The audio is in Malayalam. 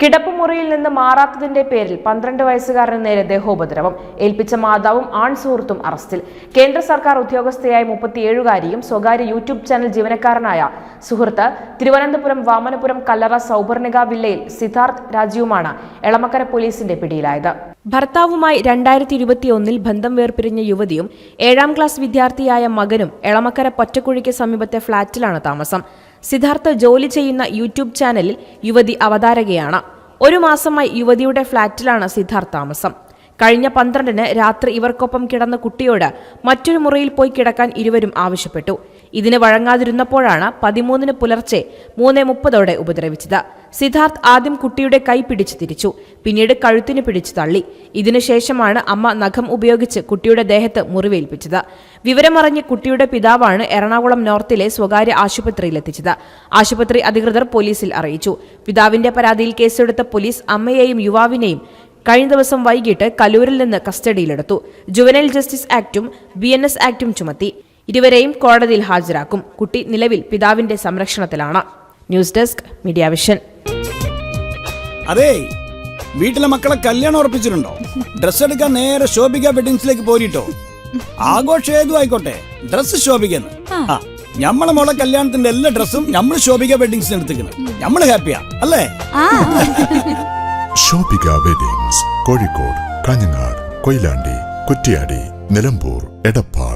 കിടപ്പുമുറിയിൽ നിന്ന് മാറാത്തതിന്റെ പേരിൽ പന്ത്രണ്ട് വയസ്സുകാരന് നേരെ ദേഹോപദ്രവം. ഏൽപ്പിച്ച മാതാവും ആൺ സുഹൃത്തും അറസ്റ്റിൽ. കേന്ദ്ര സർക്കാർ ഉദ്യോഗസ്ഥയായ മുപ്പത്തിയേഴുകാരിയും സ്വകാര്യ യൂട്യൂബ് ചാനൽ ജീവനക്കാരനായ സുഹൃത്ത് തിരുവനന്തപുരം വാമനപുരം കല്ലറ സൗപർണിക വില്ലയിൽ സിദ്ധാർത്ഥ് രാജീവുമാണ് എളമക്കര പോലീസിന്റെ പിടിയിലായത്. ഭർത്താവുമായി രണ്ടായിരത്തി ഇരുപത്തിയൊന്നിൽ ബന്ധം വേർപിരിഞ്ഞ യുവതിയും ഏഴാം ക്ലാസ് വിദ്യാർത്ഥിയായ മകനും എളമക്കര പൊറ്റക്കുഴിക്ക് സമീപത്തെ ഫ്ളാറ്റിലാണ് താമസം. സിദ്ധാർത്ഥ് ജോലി ചെയ്യുന്ന യൂട്യൂബ് ചാനലിൽ യുവതി അവതാരകയാണ്. ഒരു മാസമായി യുവതിയുടെ ഫ്ളാറ്റിലാണ് സിദ്ധാർത്ഥ താമസം. കഴിഞ്ഞ പന്ത്രണ്ടിന് രാത്രി ഇവർക്കൊപ്പം കിടന്ന കുട്ടിയോട് മറ്റൊരു മുറിയിൽ പോയി കിടക്കാൻ ഇരുവരും ആവശ്യപ്പെട്ടു. ഇതിന് വഴങ്ങാതിരുന്നപ്പോഴാണ് പതിമൂന്നിന് പുലർച്ചെ മൂന്ന് മുപ്പതോടെ ഉപദ്രവിച്ചത്. സിദ്ധാർത്ഥ് ആദ്യം കുട്ടിയുടെ കൈ പിടിച്ചു തിരിച്ചു. പിന്നീട് കഴുത്തിന് പിടിച്ചു തള്ളി. ഇതിനുശേഷമാണ് അമ്മ നഖം ഉപയോഗിച്ച് കുട്ടിയുടെ ദേഹത്ത് മുറിവേൽപ്പിച്ചത്. വിവരമറിഞ്ഞ് കുട്ടിയുടെ പിതാവാണ് എറണാകുളം നോർത്തിലെ സ്വകാര്യ ആശുപത്രിയിലെത്തിച്ചത്. ആശുപത്രി അധികൃതർ പോലീസിൽ അറിയിച്ചു. പിതാവിന്റെ പരാതിയിൽ കേസെടുത്ത പോലീസ് അമ്മയെയും യുവാവിനെയും കഴിഞ്ഞ ദിവസം വൈകിട്ട് കലൂരിൽ നിന്ന് കസ്റ്റഡിയിലെടുത്തു. ജുവനൈൽ ജസ്റ്റിസ് ആക്ടും ബി എൻ എസ് ആക്ടും ചുമത്തി. ഇരുവരെയും കോടതിയിൽ ഹാജരാക്കും. കുട്ടി നിലവിൽ പിതാവിന്റെ സംരക്ഷണത്തിലാണ്. ന്യൂസ് ഡെസ്ക് മീഡിയ വിഷൻ അതേ വീട്ടിലെ മക്കളെ കല്യാണം ഉറപ്പിച്ചിട്ടുണ്ടോ? ഡ്രസ് എടുക്കാൻ നേരെ ശോഭിക വെഡിങ്സിലേക്ക് പോരിട്ടോ? ആഘോഷം ഏതു ആയിക്കോട്ടെ ഡ്രസ് ശോഭിക്കുന്നു ആ. ഞമ്മളെ മോളെ കല്യാണത്തിന്റെ എല്ലാ ഡ്രസ്സും നമ്മൾ ശോഭിക വെഡിങ്സിന് എടുത്തിരിക്കുന്നത്. നമ്മൾ ഹാപ്പിയാ അല്ലേ? ഷോപ്പിക വെഡിങ്സ് കോഴിക്കോട് കാഞ്ഞങ്ങാട് കൊയിലാണ്ടി കുറ്റിയാടി നിലമ്പൂർ എടപ്പാൾ.